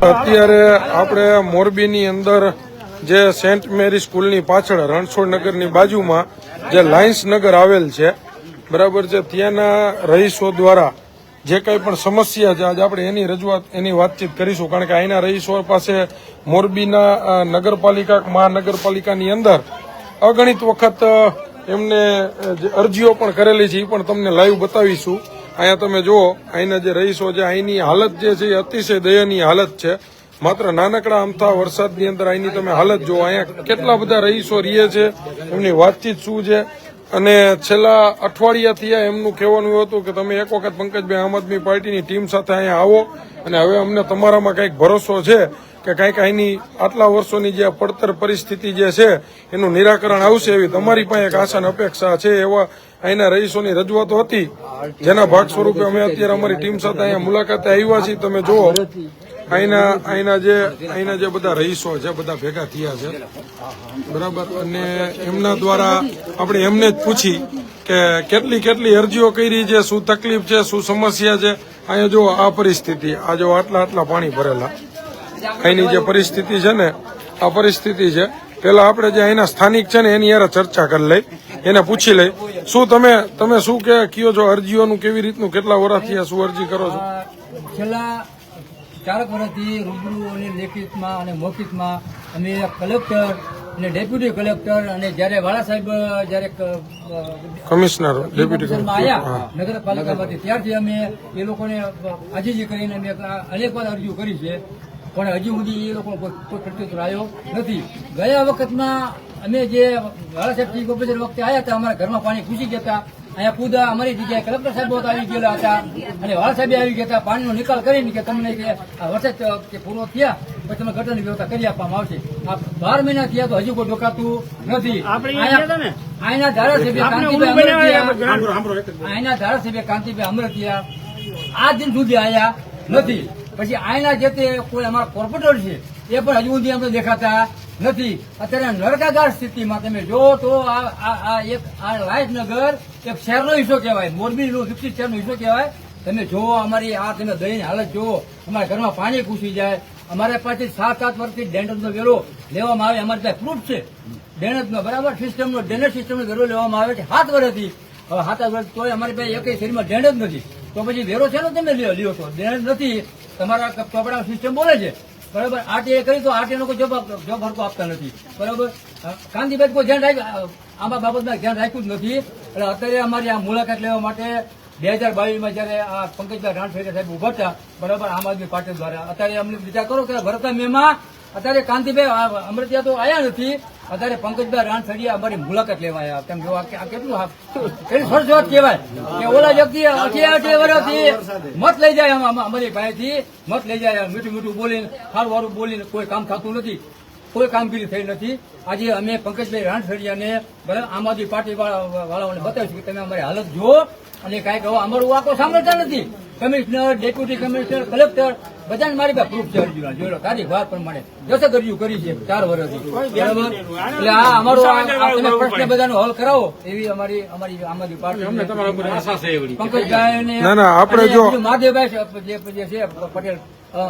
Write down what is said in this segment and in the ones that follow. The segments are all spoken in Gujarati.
અત્યારે આપણે મોરબીની અંદર જે સેન્ટ મેરી સ્કૂલની પાછળ રણછોડ નગરની બાજુમાં જે લાયન્સ નગર આવેલ છે, બરાબર છે, ત્યાંના રહીશો દ્વારા જે કંઈ પણ સમસ્યા છે, આજે આપણે એની રજૂઆત, એની વાતચીત કરીશું. કારણ કે અહીંના રહીશો પાસે મોરબીના નગરપાલિકા, મહાનગરપાલિકાની અંદર અગણિત વખત એમને અરજીઓ પણ કરેલી છે, એ પણ તમને લાઈવ બતાવીશું. અહીંયા તમે જુઓ, અહીંના જે રહીશો છે, અહીંની હાલત જે છે એ અતિશય દયનીય હાલત છે. માત્ર નાનકડા અમથા વરસાદની અંદર અહીંની તમે હાલત જુઓ, અહીંયા કેટલા બધા રહીશો રહીએ છે, એમની વાતચીત શું છે? અને છેલ્લા અઠવાડિયાથી એમનું કહેવાનું હતું કે તમે એક વખત પંકજભાઈ આમ આદમી પાર્ટીની ટીમ સાથે અહીંયા આવો અને હવે અમને તમારામાં કંઈક ભરોસો છે કે કંઈક અહીંની આટલા વર્ષોની જે પડતર પરિસ્થિતિ જે છે, એનું નિરાકરણ આવશે એવી તમારી પાસે એક આશા અપેક્ષા છે, એવા અહીંના રહીશોની રજૂઆતો હતી. જેના ભાગ સ્વરૂપે અમે અત્યારે અમારી ટીમ સાથે અહીંયા મુલાકાતે આવ્યા છીએ. તમે જુઓ, અહીંના અહીંના જે અહીંના જે બધા રહીશો છે, બધા ભેગા થયા છે. બરાબર? અને એમના દ્વારા આપણે એમને જ પૂછી કે કેટલી કેટલી અરજીઓ કરી છે, શું તકલીફ છે, શું સમસ્યા છે? અહીંયા જો આ પરિસ્થિતિ. આ જો આટલા આટલા પાણી ભરેલા. અહીંની જે પરિસ્થિતિ છે ને, આ પરિસ્થિતિ છે. પેલા આપણે જે અહીંના સ્થાનિક છે ને, એની યાર ચર્ચા કરી લઈ. એને પૂછી લઈ. શું તમે તમે શું કે કયો છો? અરજીઓનું કેવી રીતનું કેટલા વર્ષથી શું અરજી કરો છો? છેલ્લા ચારક વર્ષથી રૂબરૂ અને લેખિતમાં અને મૌખિકમાં અમે કલેક્ટર અને ડેપ્યુટી કલેક્ટર અને જ્યારે વાળા સાહેબ જ્યારે કમિશનર ડેપ્યુટી આવ્યા નગરપાલિકામાંથી ત્યારથી અમે એ લોકોને આજીજી કરીને અમે અનેક વાર અરજીઓ કરી છે. પણ હજી સુધી એ લોકો કોઈ પ્રત્યુત્તર આવ્યો નથી. ગયા વખતમાં અમે જે વાળા સાહેબ ગોપેશ્વર વખતે આવ્યા હતા અમારા ઘરમાં પાણી ઘૂસી જતા અહીંયા પૂદા અમારી જગ્યાએ કલેક્ટર સાહેબ આવી ગયેલા હતા. અને વાળા સાહેબ આવી ગયા હતા પાણીનો નિકાલ કરીને કે તમને વરસાદ પૂરો થયા પછી તમે ગટરની વ્યવસ્થા કરી આપવામાં આવશે. આ બાર મહિના થયા તો હજુ કોઈ ડોકાતું નથી. અહીંના ધારાસભ્ય કાંતિભાઈ અમરતિયા અહીંના ધારાસભ્ય કાંતિભાઈ અમરતિયા આ દિન સુધી આયા નથી. પછી આયના જે તે કોઈ અમારા કોર્પોરેટર છે, એ પણ હજુ સુધી અમને દેખાતા નથી. અત્યારે નરકાગાર સ્થિતિમાં તમે જો તો આ એક આ લાયસનગર એક શહેરનો હિસ્સો કહેવાય. મોરબીનો વિકસિત શહેરનો હિસ્સો કહેવાય. તમે જુઓ અમારી આ તમે દહીંની હાલત જુઓ. અમારા ઘરમાં પાણી ઘૂસી જાય. અમારે પાસે સાત સાત વર્ષથી ડેન્ટનો વેરો લેવામાં આવે. અમારી ત્યાં પ્રૂફ છે. ડેનેજનો બરાબર? સિસ્ટમનો ડેનેજ સિસ્ટમનો વેરો લેવામાં આવે છે. સાત વર્ષથી. હવે સાત વર્ષ તોય અમારી પાસે એક શરીરમાં ડેનેજ નથી. તો પછી વેરો છે તમે લ્યો લ્યો છો? ડેનેજ નથી. તમારા ચોપડા સિસ્ટમ બોલે છે. બરાબર? આરટીએ કરી તો આરટીએ કોઈ જોબ જોબ હરકો આપતા નથી. બરાબર? કાંતિભાઈ કોઈ ધ્યાન રાખ્યું આમાં બાબતમાં ધ્યાન રાખ્યું જ નથી. એટલે અત્યારે અમારી આ મુલાકાત લેવા માટે બે હજાર બાવીસમાં જયારે આ પંકજભાઈ રાણફેરિયા સાહેબ ઊભા હતા, બરાબર, આમ આદમી પાર્ટી દ્વારા. અત્યારે અમને વિચાર કરો કે ભરતના મેમાં અત્યારે કાંતિભાઈ અમૃતિયા તો આવ્યા નથી. અત્યારે પંકજભાઈ રાણફેરિયા અમારી મુલાકાત લેવા આવ્યા. તેમ કે આ કેટલું એની સરસ કહેવાય. કે ઓલા વ્યક્તિ મત લઈ જાય અમારી પાસેથી મત લઈ જાય મીઠું મીઠું બોલીને, સારું સારું બોલીને કોઈ કામ થતું નથી. કોઈ કામગીરી થઈ નથી. આજે અમે પંકજભાઈ બરાબર આમ આદમી પાર્ટી વાળાઓને બતાવીશું કે તમે અમારી હાલત જુઓ. અને કાંઈક હવે અમારું આ કોઈ સાંભળતા નથી. કમિશનર ડેપ્યુટી કમિશનર કલેક્ટર બધાને મારી પાસે પ્રૂફ છે અરજીના જોઈ તારી વાત પ્રમાણે. જશે અરજીઓ કરી છે ચાર વર્ષથી. બરાબર? એટલે આ અમારો તમે પ્રશ્ન બધાનો હલ કરાવો. એવી અમારી અમારી આમ આદમી પાર્ટી પંકજભાઈ ના, ના, આપણે જો- છે પટેલ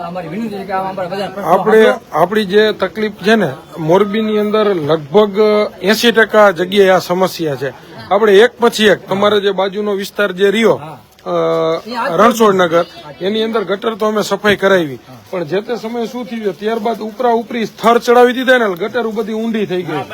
અમારી વિનંતી છે કે આ અમારા બધા પ્રશ્નો આપણે આપણી જે તકલીફ છે ને મોરબીની અંદર લગભગ એસી ટકા જગ્યાએ આ સમસ્યા છે. આપણે એક પછી એક. તમારે જે બાજુનો વિસ્તાર જે રહ્યો રણછોડનગર એની અંદર ગટર તો અમે સફાઈ કરાવી. પણ જે તે સમયે શું થયું ત્યારબાદ ઉપરા ઉપરી સ્થળ ચડાવી દીધા ને ગટર બધી ઊંડી થઈ ગઈ.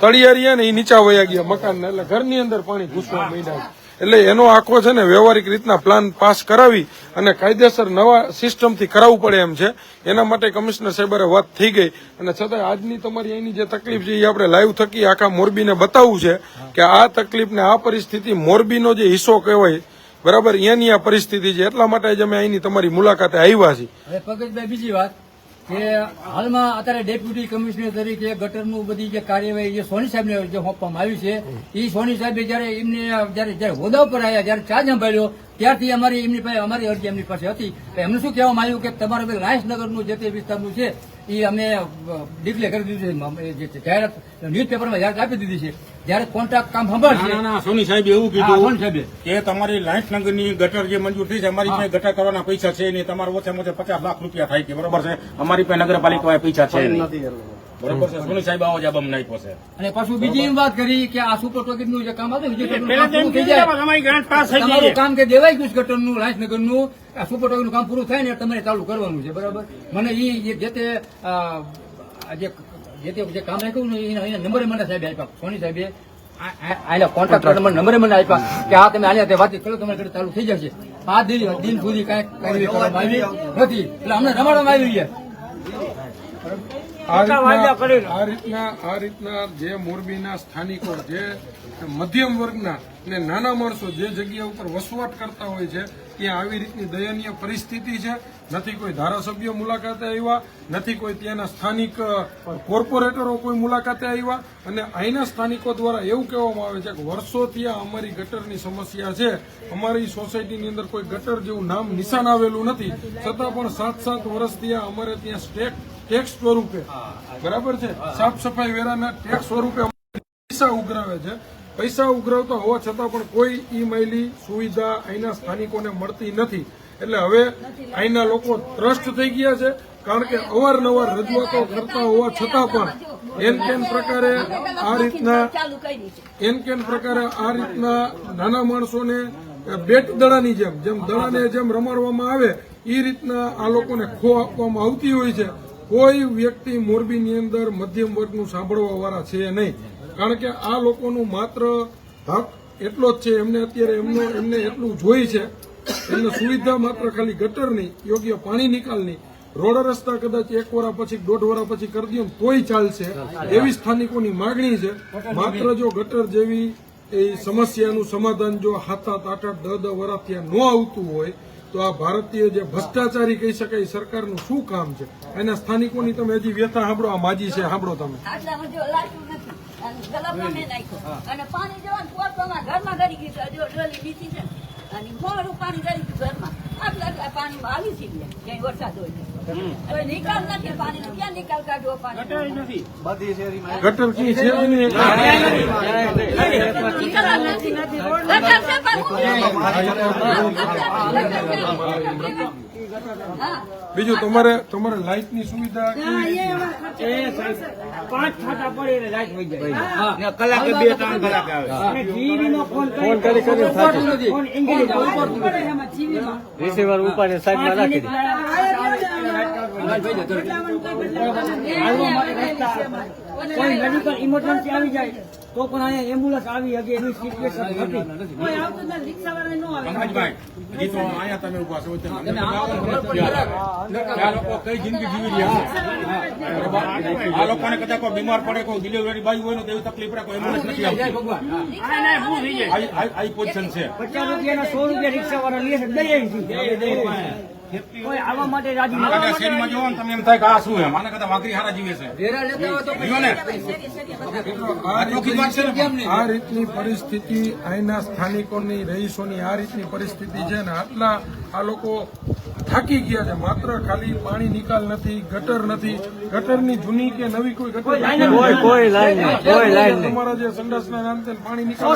તળિયારી ને એ નીચા વયા ગયા મકાન એટલે ઘરની અંદર પાણી ઘૂસવા માંડ્યા. એટલે એનો આખો છે ને વ્યવહારિક રીતના પ્લાન પાસ કરાવી અને કાયદેસર નવા સિસ્ટમથી કરાવવું પડે એમ છે. એના માટે કમિશનર સાહેબરે વાત થઈ ગઈ. અને છતાં આજની તમારી અહીંની જે તકલીફ છે એ આપણે લાઈવ થકી આખા મોરબીને બતાવવું છે કે આ તકલીફને આ પરિસ્થિતિ મોરબીનો જે હિસ્સો કહેવાય, બરાબર, એની આ પરિસ્થિતિ છે. એટલા માટે જ અમે અહીંની તમારી મુલાકાતે આવ્યા છીએ. બીજી વાત. કે હાલમાં અત્યારે ડેપ્યુટી કમિશનર તરીકે ગટરનું બધી જે કાર્યવાહી જે સોની સાહેબને જે સોંપવામાં આવી છે એ સોની સાહેબે જયારે એમને, જયારે જયારે હોદ્દા ઉપર આવ્યા, જયારે ચાર્જ સંભાળ્યો, ત્યારથી અમારી એમની પાસે, અમારી અરજી એમની પાસે હતી. એમનું શું કહેવામાં આવ્યું કે તમારે લાયન્સનગરનું જે તે વિસ્તારનું છે એ અમે ડિક્લેર કરી દીધું છે જાહેરાત ન્યૂઝપેપરમાં જાહેરાત આપી દીધી છે. જ્યારે કોન્ટ્રાક્ટ કામ સંભાળશે ના ના સોની સાહેબ એવું કીધું. કે તમારી લાઈટ નગરની ગટર જે મંજૂર થઈ છે અમારી પાસે ગટર કરવાના પૈસા છે ને તમારે ઓછામાં ઓછા પચાસ લાખ રૂપિયા થાય છે બરોબર છે? અમારી પાસે નગરપાલિકા પૈસા છે નહીં. બરોબર છે. સોની સાહેબ આવો જવાબ અમને છે. અને પાછું બીજી એમ વાત કરી કે આ સુપર ટોકીટનું જે કામ હતું વિજય ટોકીટનું પેલા કામ તો પૂરું એમ થઈ કીધું જાય કે અમારી ગ્રાન્ટ પાસ થઈ ગઈ તમારું કામ કે ગયું ગટરનું લાંચનગરનું આ સુપર કામ પૂરું થાય ને તમારે ચાલુ કરવાનું છે બરાબર? મને ઈ જે તે જે જે તે જે કામ રાખ્યું ને એના નંબરે મને સાહેબ આપ્યા. સોની સાહેબે આના કોન્ટ્રાક્ટર નંબર નંબરે મને આપ્યા કે આ તમે આલ્યા વાત વાતચીત કરો તમારે ઘરે ચાલુ થઈ જશે. આ દિન દિન સુધી કાંઈ નથી એટલે અમને રમાડવામાં આવી છે. આ રીતના આ રીતના જે મોરબીના સ્થાનિકો જે મધ્યમ વર્ગના ને નાના માણસો જે જગ્યા ઉપર વસવાટ કરતા હોય છે ત્યાં આવી રીતની દયનીય પરિસ્થિતિ છે. નથી કોઈ ધારાસભ્યો મુલાકાતે આવ્યા નથી કોઈ ત્યાંના સ્થાનિક કોર્પોરેટરો કોઈ મુલાકાતે આવ્યા. અને અહીંના સ્થાનિકો દ્વારા એવું કહેવામાં આવે છે કે વર્ષોથી આ અમારી ગટરની સમસ્યા છે. અમારી સોસાયટીની અંદર કોઈ ગટર જેવું નામ નિશાન આવેલું નથી. છતાં પણ સાત સાત વર્ષથી આ અમારે ત્યાં સ્ટેક ટેક્સ સ્વરૂપે. બરાબર છે? સાફ સફાઈ વેરાના ટેક્સ સ્વરૂપે પૈસા ઉઘરાવે છે. પૈસા ઉઘરાવતા હોવા છતાં પણ કોઈ ઈ માયલી સુવિધા અહીંના સ્થાનિકોને મળતી નથી. એટલે હવે અહીંના લોકો ત્રસ્ત થઈ ગયા છે કારણ કે અવારનવાર રજૂઆતો કરતા હોવા છતાં પણ એન કેન પ્રકારે આ રીતના એન કેન પ્રકારે આ રીતના નાના માણસોને બેટ દડાની જેમ જેમ દડાને જેમ રમાડવામાં આવે એ રીતના આ લોકોને ખો આપવામાં આવતી હોય છે. કોઈ વ્યક્તિ મોરબીની અંદર મધ્યમ વર્ગનું સાંભળવાવાળા છે નહીં. કારણ કે આ લોકોનું માત્ર હક એટલો જ છે, એમને અત્યારે એમનો એમને એટલું જોઈ છે, એમને સુવિધા માત્ર ખાલી ગટરની, યોગ્ય પાણી નિકાલની, રોડ રસ્તા કદાચ એક વરા પછી દોઢ વરા પછી કરી દો ને તોય ચાલશે. એવી સ્થાનિકોની માગણી છે. માત્ર જો ગટર જેવી એ સમસ્યાનું સમાધાન જો હાથ હાથ આઠ આઠ દહ દહ વરાથી ન આવતું હોય તો આ ભારતીય જે ભ્રષ્ટાચારી કહી શકાય સરકારનું શું કામ છે? એના સ્થાનિકોની તમે હજી વ્યથા સાંભળો આ માજી છે સાંભળો તમે. અને પાણી જવાનું ઘરમાં ગરી ગયું છે. અને મોડું પાણી ગળી ગયું ઘરમાં. આટલા આટલા પાણીમાં આવી છે ગયા ક્યાંય વરસાદ હોય નિકાલ નથી પાણી ક્યાં નિકાલ કાઢવો પાણી? ગટર કી છે. જ નહીં નિકાલ નથી. ગટર હા બીજું તમારે તમારે લાઇટની સુવિધા પાંચ છાંટા પડે એટલે લાઈટ વહી જાય. કલાકે બે ત્રણ કલાક આવે. નો ફોન કરી કરી. રિસીવર ઉપાડીને સાઈડમાં રાખી દે. હાલવા માટે રસ્તા કોઈ મેડિકલ ઇમરજન્સી આવી જાય તો પણ અહીંયા એમ્બ્યુલન્સ આવી શકે એની સિચ્યુએશન હતી. પંકજભાઈ હજી તો અહીંયા તમે ઊભા છો તમે તમે આમાં તો ખબર પડી. કે આ લોકો કઈ જિંદગી જીવી રહ્યા આ લોકોને કદાચ કોઈ બીમાર પડે કોઈ ડિલિવરી બાજુ હોય ને તો એવી તકલીફ રાખો કોઈ એમ્બ્યુલન્સ નથી આવતી. આવી- આવી આવી પોઝિશન છે. પચાસ રૂપિયાના સો રૂપિયા રિક્ષા વાળા લે છે દઈ આવી કોઈ આવવા માટે રાજી કદાચ શેરીમાં જોવો ને તમે એમ થાય કે આ શું એમ? આના કરતા વાઘરી હારા જીવે છે. વેરા લેતા હોય તો જીવો ને. આ ચોખ્ખી વાત છે ને? આ રીતની પરિસ્થિતિ અહીંના સ્થાનિકોની રહીશોની આ રીતની પરિસ્થિતિ છે ને આટલા આ લોકો થાકી ગયા છે. માત્ર ખાલી પાણી નિકાલ નથી ગટર નથી. ગટરની જૂની કે નવી કોઈ ગટર કોઈ કોઈ લાઈન કોઈ લાઈન તમારા જે સંડાસના નામ છે પાણી નિકાલ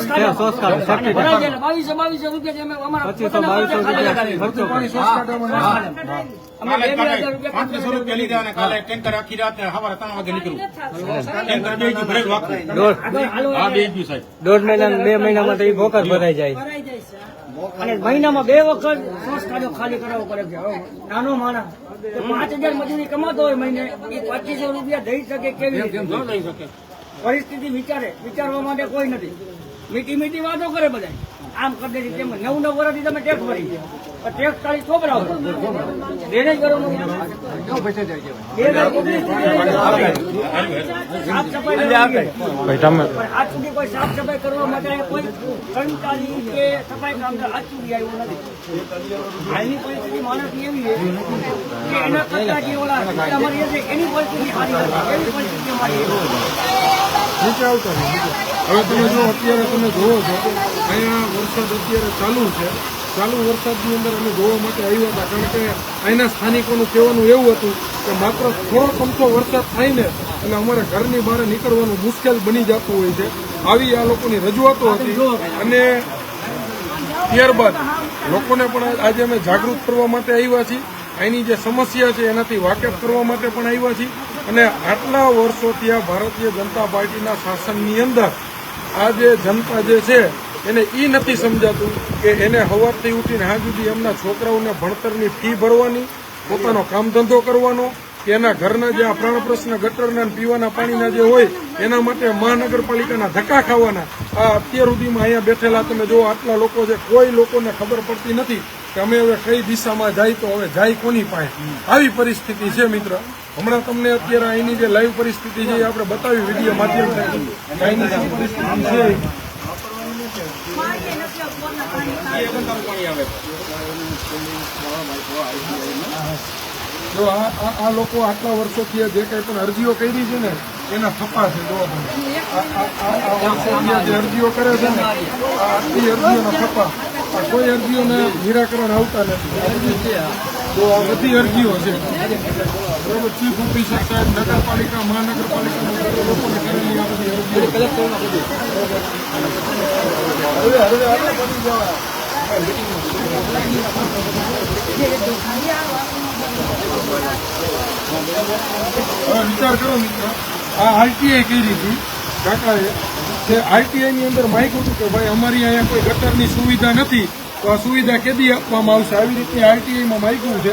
બાવીસો બાવીસો રૂપિયા જે અમે અમારા પચીસો બાવીસો રૂપિયા ખર્ચો પાણી સોસ કાઢવામાં પાંત્રીસો રૂપિયા લીધા અને કાલે ટેન્કર આખી રાત સવારે ત્રણ વાગે નીકળ્યું. ટેન્કર બે ગયું ભરેલું આખું. દોઢ. હા બે ગયું સાહેબ. દોઢ મહિના બે મહિનામાં તો એ ભોકર ભરાઈ જાય. અને મહિનામાં બે વખત સોસ કાઢો ખાલી કરાવવો પડે છે. નાનો માણસ. પાંચ હજાર મજૂરી કમાતો હોય મહિને એ પચીસો રૂપિયા દઈ શકે કેવી રીતે? પરિસ્થિતિ વિચારે. વિચારવા માટે કોઈ નથી. મીઠી મીઠી વાતો કરે બધા આમ કરી દે તેમ. નવ નવ વર્ષથી તમે ટેક્સ ભરી પણ ટેક્સ ખાલી છોકરાઓ. ડ્રેનેજ કરવાનું બે હજાર ઓગણીસ સાફ સફાઈ કરવાની. ભાઈ. તમે પણ આજ સુધી કોઈ સાફ સફાઈ કરવા માટે કોઈ કર્મચારી કે સફાઈ કામદાર આજ સુધી આવ્યો નથી. હાલની પરિસ્થિતિ માણસની એવી છે કે એના કરતા જે ઓલા અમારી છે એની પરિસ્થિતિ સારી એવી પરિસ્થિતિ અમારી છે. નીચે આવતા નહીં, નીચે. હવે તમે જો અત્યારે તમે જોવો છો અહીંયા વરસાદ અત્યારે ચાલુ છે. ચાલુ વરસાદની અંદર અમે જોવા માટે આવ્યા હતા કારણ કે અહીંના સ્થાનિકોનું કહેવાનું એવું હતું કે માત્ર થોડો કમતો વરસાદ થાય ને એટલે અમારે ઘરની બહાર નીકળવાનું મુશ્કેલ બની જતું હોય છે. આવી આ લોકોની રજૂઆતો હતી. અને ત્યારબાદ લોકોને પણ આજે અમે જાગૃત કરવા માટે આવ્યા છીએ. અહીંની જે સમસ્યા છે એનાથી વાકેફ કરવા માટે પણ આવ્યા છીએ. અને આટલા વર્ષોથી આ ભારતીય જનતા પાર્ટીના શાસનની અંદર આ જે જનતા જે છે એને એ નથી સમજાતું કે એને સવારથી ઉઠીને હા સુધી એમના છોકરાઓને ભણતરની ફી ભરવાની, પોતાનો કામ ધંધો કરવાનો એના ઘરના જે આ પ્રાણ પ્રશ્ન ગટરના પીવાના પાણીના જે હોય, એના માટે મહાનગરપાલિકાના ધક્કા ખાવાના. આ અત્યાર સુધીમાં અહીંયા બેઠેલા તમે જો આટલા લોકો છે, કોઈ લોકોને ખબર પડતી નથી કે અમે હવે કઈ દિશામાં જાય તો હવે જાય કોની પાસે. આવી પરિસ્થિતિ છે મિત્ર. હમણાં તમને અત્યારે અહીંની જે લાઈવ પરિસ્થિતિ છે એ આપણે બતાવી વીડિયો માધ્યમથી. અહીંની પરિસ્થિતિ છે? જો આ લોકો આટલા વર્ષોથી જે કંઈ પણ અરજીઓ કરી છે ને, એના થપ્પા છે જોવા તમે. જે અરજીઓ કરે છે ને, આ અરજીઓના થપ્પા. કોઈ અરજીઓને નિરાકરણ આવતા નથી. જો આ બધી અરજીઓ છે. બરોબર ચીફ ઓફિસર સાહેબ નગરપાલિકા મહાનગરપાલિકા લોકોને કરેલી આ બધી અરજીઓ. વિચાર કરો મિત્ર આ આરટીઆઈ કરી હતી કાકાએ જે આરટીઆઈની અંદર માહિતી હતું કે ભાઈ અમારી અહીંયા કોઈ ગટરની સુવિધા નથી. તો સુવિધા કેદી આપવામાં આવશે? આવી રીતની આરટીઆઈમાં માગ્યું છે.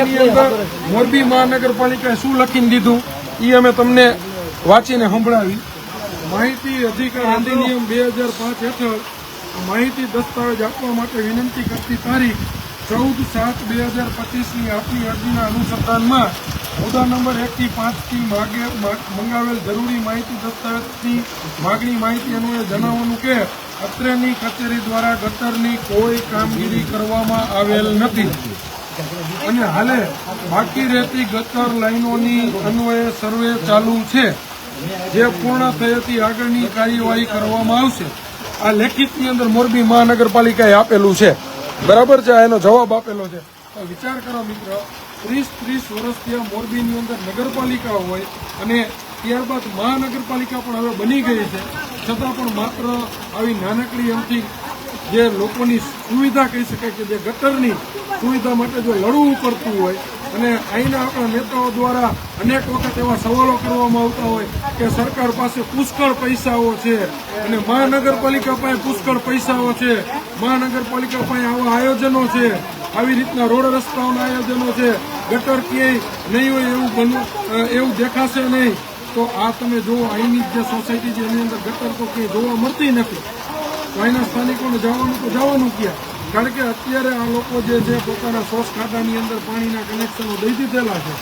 એની અંદર મોરબી મહાનગરપાલિકાએ શું લખીને દીધું? એ અમે તમને વાંચીને સંભળાવી. માહિતી અધિકાર અધિનિયમ બે હજાર પાંચ હેઠળ માહિતી દસ્તાવેજ આપવા માટે વિનંતી કરતી તારીખ ચૌદ સાત બે હજાર પચીસની આપની અરજીના અનુસંધાનમાં મુદ્દા નંબર એકથી પાંચથી માગે મંગાવેલ જરૂરી માહિતી દસ્તાવેજની માગણી માહિતી અન્વયે જણાવવાનું કે અત્રેની કચેરી દ્વારા ગટરની કોઈ કામગીરી કરવામાં આવેલ નથી. અને હાલે બાકી રહેતી ગટર લાઈનોની અન્વયે સર્વે ચાલુ છે. જે પૂર્ણ થયેથી આગળની કાર્યવાહી કરવામાં આવશે. આ લેખિતની અંદર મોરબી મહાનગરપાલિકાએ આપેલું છે. બરાબર છે એનો જવાબ આપેલો છે. વિચાર કરો મિત્ર, ત્રીસ ત્રીસ વર્ષથી મોરબીની અંદર નગરપાલિકા હોય અને ત્યારબાદ મહાનગરપાલિકા પણ હવે બની ગઈ છે. છતાં પણ માત્ર આવી નાનકડી એમથી જે લોકોની સુવિધા કહી શકાય કે જે ગટરની સુવિધા માટે જો લડવું પડતું હોય અને અહીંના આપણા નેતાઓ દ્વારા અનેક વખત એવા સવાલો કરવામાં આવતા હોય કે સરકાર પાસે પુષ્કળ પૈસાઓ છે અને મહાનગરપાલિકા પાસે પુષ્કળ પૈસાઓ છે. મહાનગરપાલિકા પાસે આવા આયોજનો છે. આવી રીતના રોડ રસ્તાઓના આયોજનો છે. ગટર ક્યાંય નહીં હોય એવું એવું દેખાશે નહીં. તો આ તમે જુઓ, અહીંની જે સોસાયટી છે, એની અંદર ગટર તો કંઈ જોવા મળતી નથી. તો અહીંના સ્થાનિકોને જવાનું તો જવાનું ક્યાં? કારણ કે અત્યારે આ લોકો જે છે, પોતાના સોસ ખાડાની અંદર પાણીના કનેક્શનો દઈ દીધેલા છે.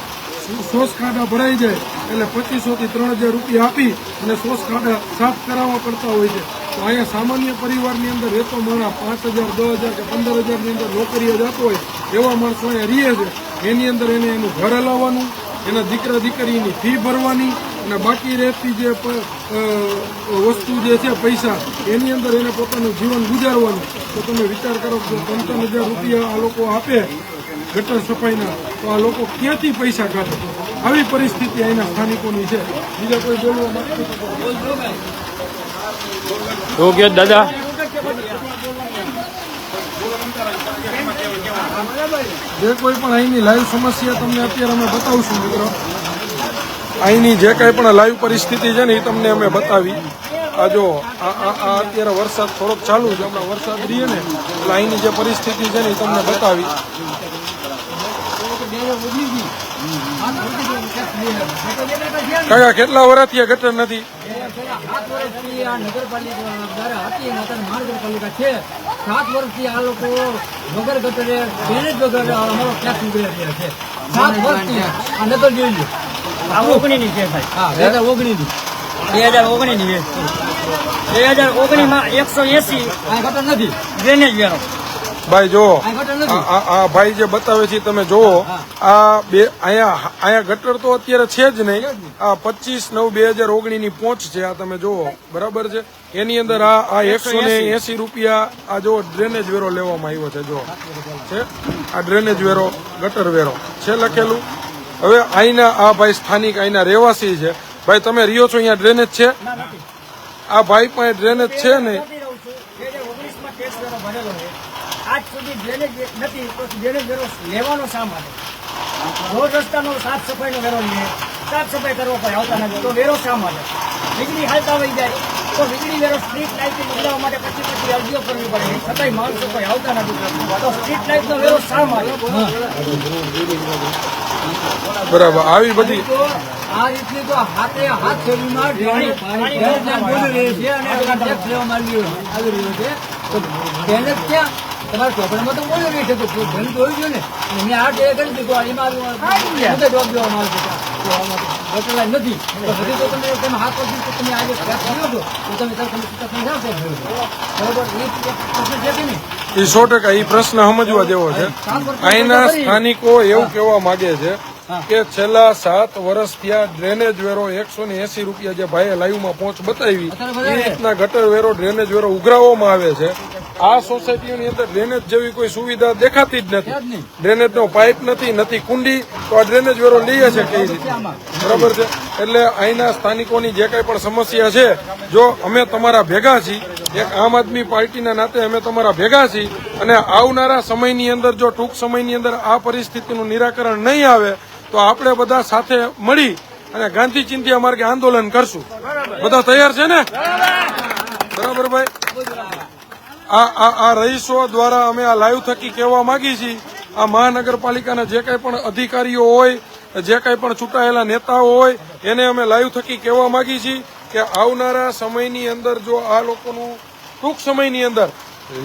સોસ ખાડા ભરાઈ જાય, એટલે પચીસો થી ત્રણ હજાર રૂપિયા આપી અને સોસ ખાડા સાફ કરાવવા પડતા હોય છે. તો અહીંયા સામાન્ય પરિવારની અંદર રહેતો માણસ પાંચ હજાર, દસ હજાર કે પંદર હજારની અંદર નોકરીએ જતો હોય, એવા માણસો અહીંયા રહીએ છે. એની અંદર એને એનું ઘર હલાવવાનું, એના દીકરા દીકરીની ફી ભરવાની અને બાકી રહેતી જે વસ્તુ જે છે પૈસા એની અંદર એને પોતાનું જીવન ગુજારવાનું. તો તમે વિચાર કરો કે ત્રણ હજાર રૂપિયા આ લોકો આપે ગટર સફાઈના તો આ લોકો ક્યાંથી પૈસા કાઢે? આવી પરિસ્થિતિ અહીંના સ્થાનિકોની છે. બીજા કોઈ બોલવા માંગતું દાદા? જે કોઈ પણ અહીંની લાઈવ સમસ્યા તમને અત્યારે અમે બતાવશું મિત્રો. અહીંની જે કાંઈ પણ લાઈવ પરિસ્થિતિ છે ને એ તમને અમે બતાવી. આ જો, આ અત્યારે વરસાદ થોડોક ચાલુ છે, હમણાં વરસાદ રહીએ ને, એટલે અહીંની જે પરિસ્થિતિ છે ને એ તમને બતાવી. કાકા, કેટલા વર્ષથી ગટર નથી? સાત વર્ષથી આ લોકો વગર ગટરે બેને વગર અમારો ક્યાં સુધરે છે. સાત વર્ષથી આ નગર જોઈ આ ઓગણીની છે સાહેબ. હા બે હજાર ઓગણીસ બે હજાર ઓગણીની છે. બે હજાર ઓગણીમાં એકસો એસી નથી. ડ્રેનેજ વેરો. ભાઈ જો આ ગટર નથી. આ આ- આ ભાઈ જે બતાવે છે તમે જુઓ. આ બે અહીંયા અહીંયા ગટર તો અત્યારે છે જ નહીં. આ પચીસ નવ બે હજાર ઓગણીસની પહોંચ છે આ તમે જુઓ. બરાબર છે? એની અંદર આ આ એકસો ને એસી. રૂપિયા આ જો ડ્રેનેજ વેરો લેવામાં આવ્યો છે જો છે? આ ડ્રેનેજ વેરો ગટર વેરો. છે લખેલું? હવે અહીંના આ ભાઈ સ્થાનિક અહીંના રહેવાસી છે. ભાઈ તમે રહ્યો છો અહીંયા ડ્રેનેજ છે? આ ભાઈ પણ ડ્રેનેજ છે ને? આજ સુધી ડ્રેનેજ નથી તો ડ્રેનેજ વેરો લેવાનો શા માટે? રોડ રસ્તાનો સાફ સફાઈનો વેરો સાફ સફાઈ કરવો કોઈ આવતા નથી. તો વેરો શા માટે? વીજળી હાલતા વહી જાય. તો વીજળી વેરો સ્ટ્રીટ લાઇટ બદલાવવા માટે પછી પછી અરજીઓ કરવી પડે છતાંય માણસો કોઈ આવતા નથી. તો સ્ટ્રીટ લાઇટનો વેરો શા માટે? બરાબર આવી બધી આ રીતની તો હાથે હાથ શેરીમાં રહી છે અને ટેક્સ લેવામાં આવી આવી રહ્યો છે. તો ડ્રેનેજ ક્યાં તમારા ચોપડામાં તો બોલી રહી છે તો ધન તો હોવી ને? મેં આ ડે કરી દીધું એમાં જવાબ દેવામાં આવે છે. લાઈન નથી તો હજી તો તમે તમે હાથ પછી તો તમે આજે કર્યો છો તો તમે તમે તમે જાઓ બરોબર એ પ્રશ્ન છે કે નહીં એ સો ટકા એ પ્રશ્ન સમજવા જેવો છે અહીંના સ્થાનિકો એવું કહેવા માગે છે કે છેલ્લા સાત વર્ષ ત્યાં ડ્રેનેજ વેરો એકસો ને એસી રૂપિયા જે ભાઈએ લાઈવમાં પહોંચ બતાવી એ રીતના ગટર વેરો ડ્રેનેજ વેરો ઉઘરાવવામાં આવે છે. આ સોસાયટીઓની અંદર ડ્રેનેજ જેવી કોઈ સુવિધા દેખાતી જ નથી. ડ્રેનેજ નો પાઇપ નથી નથી કુંડી તો આ ડ્રેનેજ વેરો લઈએ છે કઈ રીતે? બરાબર છે? એટલે અહીંના સ્થાનિકોની જે કઈ પણ સમસ્યા છે જો અમે તમારા ભેગા છીએ એક આમ આદમી પાર્ટીના નાતે અમે તમારા ભેગા છીએ અને આવનારા સમયની અંદર જો ટૂંક સમયની અંદર આ પરિસ્થિતિનું નિરાકરણ નહીં આવે તો આપણે બધા સાથે મળી અને ગાંધી ચિંધ્યા માર્ગે આંદોલન કરશું. બધા તૈયાર છે ને? બરાબર ભાઈ. આ આ રહીશો દ્વારા અમે આ લાઈવ થકી કહેવા માંગી છીએ. આ મહાનગરપાલિકાના જે કંઈ પણ અધિકારીઓ હોય, જે કંઈ પણ ચૂંટાયેલા નેતાઓ હોય, એને અમે લાઈવ થકી કહેવા માંગી છીએ કે આવનારા સમયની અંદર જો આ લોકોનું ટૂંક સમયની અંદર,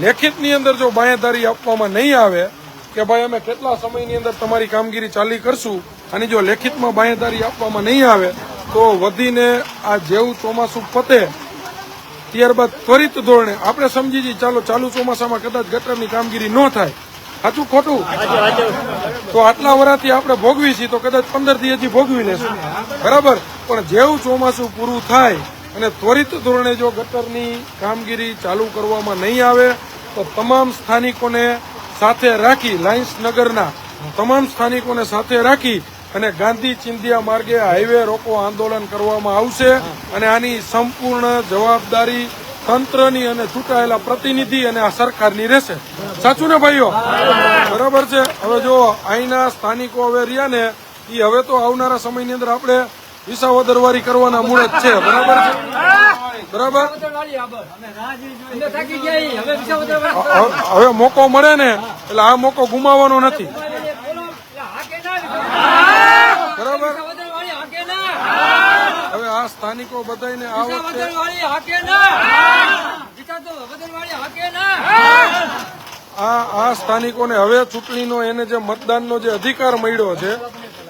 લેખિતની અંદર જો બાંયધારી આપવામાં નહીં આવે કે ભાઈ, અમે કેટલા સમયની અંદર તમારી કામગીરી ચાલી કરશું અને જો લેખિતમાં બાંયધારી આપવામાં નહીં આવે, તો વધીને આ જેવું ચોમાસું પતે, ત્યારબાદ ત્વરિત ધોરણે આપણે સમજી જઈએ ચાલો, ચાલુ ચોમાસામાં કદાચ ગટરની કામગીરી ન થાય. સાચું ખોટું? તો આટલા વરાથી આપણે ભોગવી છીએ, તો કદાચ પંદરથી હજી ભોગવી લેશું. બરાબર? પણ જેવું ચોમાસું પૂરું થાય અને ત્વરિત ધોરણે જો ગટરની કામગીરી ચાલુ કરવામાં નહીં આવે, તો તમામ સ્થાનિકોને સાથે રાખી લાયન્સ નગરના તમામ સ્થાનિકોને સાથે રાખી અને ગાંધી ચિંધિયા માર્ગે હાઈવે રોકો આંદોલન કરવામાં આવશે અને આની સંપૂર્ણ જવાબદારી તંત્રની અને ચૂંટાયેલા પ્રતિનિધિ અને આ સરકારની રહેશે. સાચું ને ભાઈઓ? બરાબર છે. હવે જો અહીંના સ્થાનિકો હવે રહ્યા ને એ હવે તો આવનારા સમયની અંદર આપણે વિસાવદરવારી કરવાના મૂળ જ છે. બરાબર છે? બરાબર. હવે મોકો મળે ને એટલે આ મોકો ગુમાવવાનો નથી. બરાબર? હવે આ સ્થાનિકો બધાને આ વખતે આ આ સ્થાનિકોને હવે ચૂંટણીનો એને જે મતદાનનો જે અધિકાર મળ્યો છે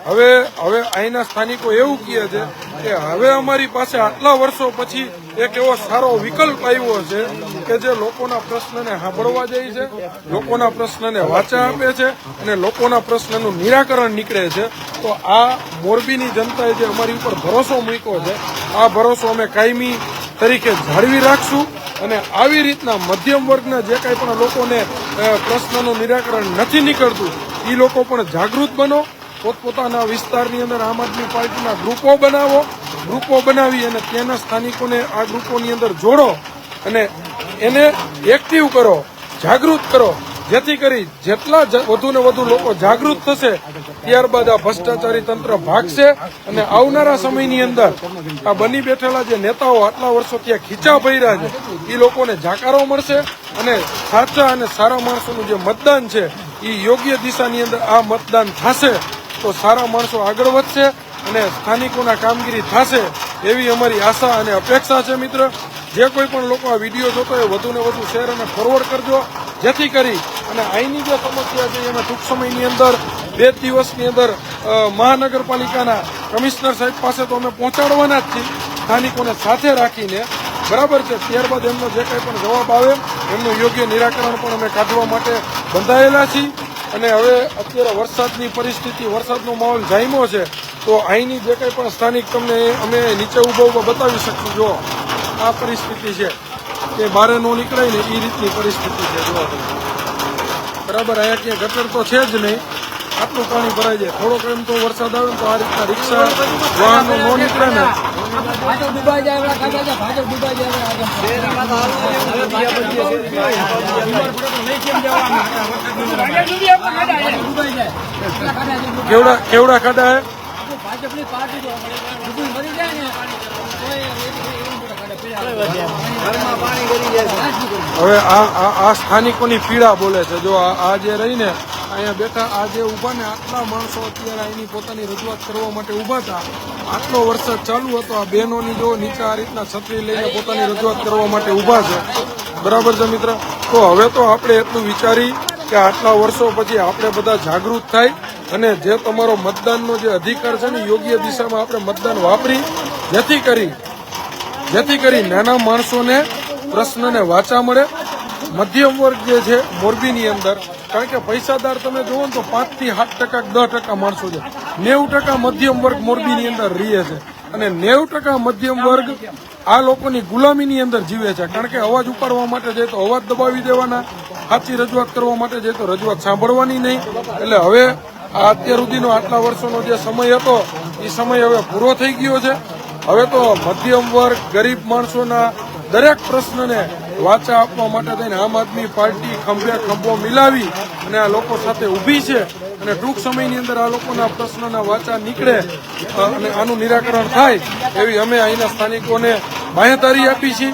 હવે હવે અહીંના સ્થાનિકો એવું કહે છે કે હવે અમારી પાસે આટલા વર્ષો પછી એક એવો સારો વિકલ્પ આવ્યો છે કે જે લોકોના પ્રશ્નને સાંભળવા જાય છે, લોકોના પ્રશ્નને વાચા આપે છે અને લોકોના પ્રશ્નનું નિરાકરણ નીકળે છે. તો આ મોરબીની જનતાએ જે અમારી ઉપર ભરોસો મૂક્યો છે, આ ભરોસો અમે કાયમી તરીકે જાળવી રાખશું અને આવી રીતના મધ્યમ વર્ગના જે કાંઈ પણ લોકોને પ્રશ્નનું નિરાકરણ નથી નીકળતું એ લોકો પણ જાગૃત બનો પોતપોતાના વિસ્તારની અંદર આમ આદમી પાર્ટીના ગ્રુપો બનાવો. ગ્રુપો બનાવી અને ત્યાંના સ્થાનિકોને આ ગ્રુપોની અંદર જોડો અને એને એક્ટિવ કરો, જાગૃત કરો. જેથી કરી જેટલા વધુ ને વધુ લોકો જાગૃત થશે, ત્યારબાદ આ ભ્રષ્ટાચારી તંત્ર ભાગશે અને આવનારા સમયની અંદર આ બની બેઠેલા જે નેતાઓ આટલા વર્ષો ત્યાં ખીચા ભર્યા છે એ લોકોને જાકારો મળશે અને સાચા અને સારા માણસોનું જે મતદાન છે એ યોગ્ય દિશાની અંદર આ મતદાન થશે. તો સારા માણસો આગળ વધશે અને સ્થાનિકોના કામગીરી થશે એવી અમારી આશા અને અપેક્ષા છે મિત્ર. જે કોઈ પણ લોકો આ વીડિયો જોતો હોય વધુ ને વધુ શેર અને ફોરવર્ડ કરજો. જેથી કરી અને અહીંની જે સમસ્યા છે એના ટૂંક સમયની અંદર બે દિવસની અંદર મહાનગરપાલિકાના કમિશનર સાહેબ પાસે તો અમે પહોંચાડવાના જ છીએ. સ્થાનિકોને સાથે રાખીને બરાબર છે, ત્યારબાદ એમનો જે કંઈ પણ જવાબ આવે એમનું યોગ્ય નિરાકરણ પણ અમે કાઢવા માટે બંધાયેલા છીએ. અને હવે અત્યારે વરસાદની પરિસ્થિતિ, વરસાદનો માહોલ જામ્યો છે, તો અહીંની જે કંઈ પણ સ્થાનિક તમને અમે નીચે ઊભા ઊભા બતાવી શકશું જો આ પરિસ્થિતિ છે કે બારે નો નીકળાય ને એ રીતની પરિસ્થિતિ છે જો તમે. બરાબર, અહીંયા ક્યાંય ગટર તો છે જ નહીં આટલું પાણી ભરાઈ જાય. થોડોક એમ તો વરસાદ આવે તો આ રીતના રિક્ષા વાહનો નો નીકળે ને. કેવડા કેવડા ખાડા હે? ને હવે આ આ સ્થાનિકોની પીડા બોલે છે. જો આ જે રહીને અહીંયા બેઠા આ જે ઊભા ને આટલા માણસો અત્યારે અહીંની પોતાની રજૂઆત કરવા માટે ઊભા હતા, આટલો વરસાદ ચાલુ હતો, આ બહેનોની જો નીચે આ રીતના છત્રી લઈને પોતાની રજૂઆત કરવા માટે ઊભા છે. બરાબર છે મિત્ર? તો હવે તો આપણે એટલું વિચારી કે આટલા વર્ષો પછી આપણે બધા જાગૃત થાય અને જે તમારો મતદાનનો જે અધિકાર છે ને યોગ્ય દિશામાં આપણે મતદાન વાપરી, જેથી કરી જેથી કરી નાના માણસોને પ્રશ્નને વાચા મળે. મધ્યમ વર્ગ જે છે મોરબીની અંદર કારણ કે પૈસાદાર તમે જુઓ ને તો પાંચથી સાત ટકા દસ ટકા માણસો છે. નેવું ટકા મધ્યમ વર્ગ મોરબીની અંદર રહે છે. અને નેવું ટકા મધ્યમ વર્ગ આ લોકોની ગુલામીની અંદર જીવે છે. કારણ કે અવાજ ઉપાડવા માટે જાય તો અવાજ દબાવી દેવાના, સાચી રજૂઆત કરવા માટે જાય તો રજૂઆત સાંભળવાની નહીં. એટલે હવે આ અત્યાર સુધીનો આટલા વર્ષોનો જે સમય હતો, એ સમય હવે પૂરો થઈ ગયો છે. હવે તો મધ્યમ વર્ગ, ગરીબ માણસોના દરેક પ્રશ્નને વાચા આપવા માટે થઈને આમ આદમી પાર્ટી ખંભે ખંભો મિલાવી અને આ લોકો સાથે ઊભી છે અને ટૂંક સમયની અંદર આ લોકોના પ્રશ્નોના વાચા નીકળે અને આનું નિરાકરણ થાય, એવી અમે અહીંના સ્થાનિકોને બાહેધરી આપી છીએ.